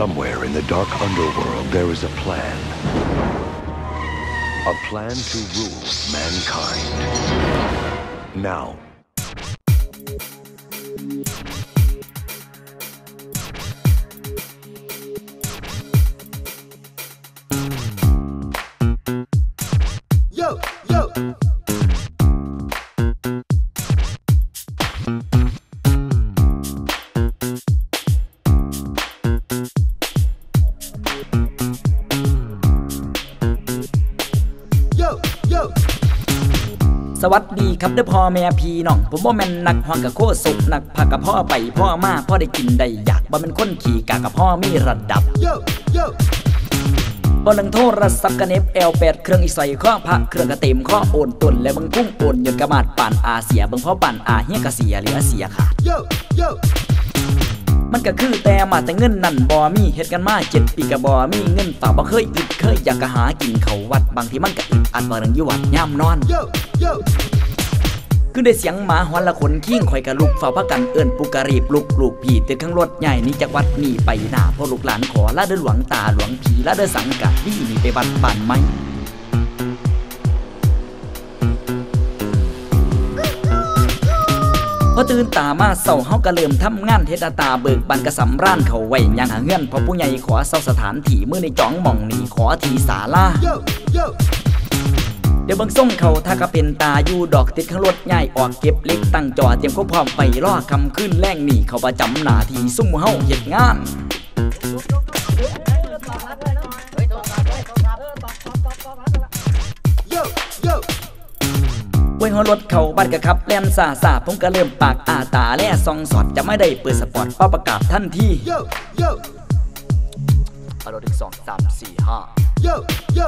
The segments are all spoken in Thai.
Somewhere in the dark underworld, there is a plan. A plan to rule mankind. Now, Yo, yo. สวัสดีครับเด้อพ่อแม่พี่น้อง ผมบ่แม่นนักฮอนกับโคสุกนักผักกับพ่อไปพ่อมาพ่อได้กินได้อยากบ่เป็นคนขี่กากกับพ่อมีระดับ Yo, yo. บ่ลังโทรศัพท์กระเน็บแอลแปดเครื่องอีใส่ข้อพระเครื่องกระเต็มข้อโอนตุนและบังพุ่งโอนยนต์กระมาดป่านอาเสียเบิ่งพ่อป่านอาเฮียกะเสียเหลือเสียขาด Yo, yo. มันก็คือแต่มาแต่เงินนั่นบ่มีเฮ็ดกันมาเจ็ดปีก็บ่มีเงินฝากบ่เคยอึดเคยอยากกะหากินเขาววัดบางทีมันก็อึดอัดบ่เรื่องอยู่วัดยามนอน Yo, yo. คือได้เสียงหมาหอนละคนขิ้งข่อยกะลุกเฝ้าพักกันเอิ้นปุกะรีบลุกลูกผีติดข้างรถใหญ่หนี่จากวัดนี่ไปหน้าพ่อลูกหลานขอละเด้อหลวงตาหลวงผีละเด้อสังกัดนี่นี่ไปวัดบ้านไหม อตื่นตามาเศร้าเฮาก็เริ่มทำงานเฮ็ดหน้าตาเบิกบันกระสำร่านเขาไว้ยังหาเงื่อนพอผู้ใหญ่ขอเศร้าสถานที่มือในจ้องมองนี่ขอทีสาลาเดี๋ยวบังส่งเขาถ้าก็เป็นตาอยู่ดอกติดข้างรถง่ายออกเก็บเล็กตั้งจอเตรียมควบพร้อมไปรอคำขึ้นแรงหนีเขาประจำหนาที่ซุ่มเฮาเฮ็ดงาน รถเขาบัดกะขับแล่นซาซาผมก็เริ่มปากอาตาแล่ซองสอดจะไม่ได้เปิดสปอร์ตเป้าประกาศทันที Yo, yo. เอารถอีกสองสามสี่ห้า Yo, yo.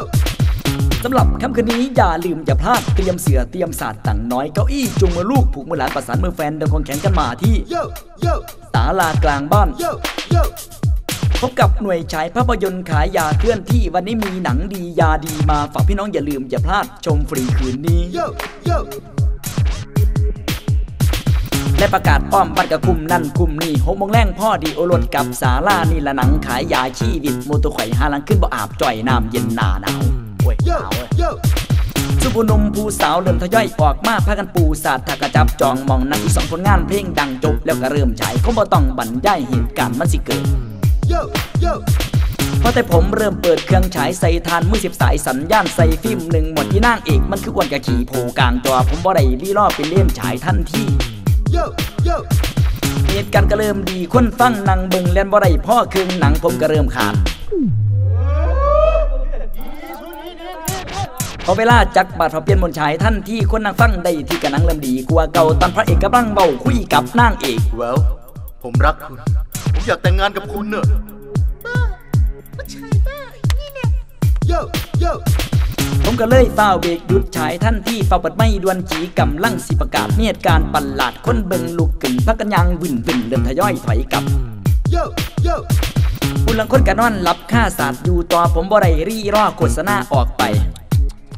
สำหรับค่ำคืนนี้อย่าลืมอย่าพลาดเตรียมเสือเตรียมศาสตร์ต่างน้อยเก้าอี้จุงมือลูกผูกมือหลานประสานมือแฟนเดินคงแข่งกันมาที่ Yo, yo. ศาลากลางบ้าน Yo, yo. พบกับหน่วยฉายภาพยนตร์ขายยาเคลื่อนที่วันนี้มีหนังดียาดีมาฝากพี่น้องอย่าลืมอย่าพลาดชมฟรีคืนนี้ Yo, yo. และประกาศป้อมบัตรกับคุมนั่นคุมนี่หกโมงแรงพ่อดีโอรสกับสาลานี่ละหนังขายยาชีวิตโมตัวไข่อยหาหลังขึ้นบ่อาบจ่อยน้ำเย็นหนาหนาวโอ้ยห Yo, นาวเว้ย yo. สุบุนมผู้สาวเริ่มทยอยออกมาพากันปูสาดทากระจับจองมองนักอีกสองผลงานเพลงดังจบ แล้วก็เริ่มฉายคงบ่ต้องบรรยายเหตุการณ์มันสิเกิด Yo, yo. เพราะแต่ผมเริ่มเปิดเครื่องฉายใส่ทานมือสิบสายสัญญาณใส่ฟิล์มหนึ่งหมดที่นางเอกมันคืออ้วนกะขี่โผกลางจอผมบ่ได้รีรอไปเล่มฉายทันที Yo, yo. เหตุการณ์ก็เริ่มดีคนฟังนังเบิงเล่นบ่ได้พ่อครึ่งหนังผมก็เริ่มขาดพอเวลาจักบาดพอเปลี่ยนมนต์ฉายท่านที่คนนางฟังได้ที่กะนังเริ่มดีกว่าเก่าตอนพระเอกกำลังเบาคุยกับนางเอก well ผมรักคุณ ผมอยากแต่งงานกับคุณเนอะ Yo, yo. ผ มก็เลยเฝ้าวเบรกหยุดฉายท่านที่เฝ้าเปิดไม่ดวนจีกำลังสิประกาศเมียดการประหลาดคนเบิงลุกกึ่งพักกันยังวินวินเริ่มทยอยถอยกลับ Yo, yo. ผู้ลังคนกะนอนหลับค่าศาสตร์อยู่ต่อผมบ่ได้รีรอโฆษณาออกไป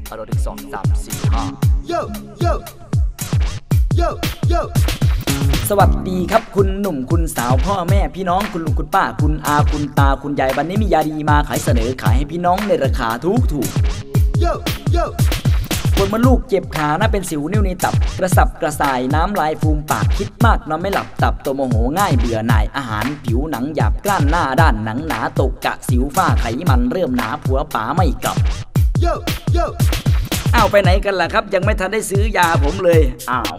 เอารถอีกสองสามสี่ห้า Yo, yo. Yo, yo. สวัสดีครับคุณหนุ่มคุณสาวพ่อแม่พี่น้องคุณลุงคุณป้า คุณอาคุณตาคุณยายวันนี้มียาดีมาขายเสนอขายให้พี่น้องในราคาถูกถูก Yo, yo. ปวดมันลูกเจ็บขาหน้าเป็นสิวนิ้วในตับ กระสับกระส่ายน้ำลายฟูมปากคิดมากนอนไม่หลับตับตัวโมโหง่ายเบื่อหน่ายอาหารผิวหนังหยาบกล้านหน้าด้านหนังหนาตกกะสิวฝ้าไขมันเริ่มหนาผัวป๋าไม่กลับ Yo, yo. อ้าวไปไหนกันล่ะครับ ยังไม่ทันได้ซื้อยาผมเลยอ้าว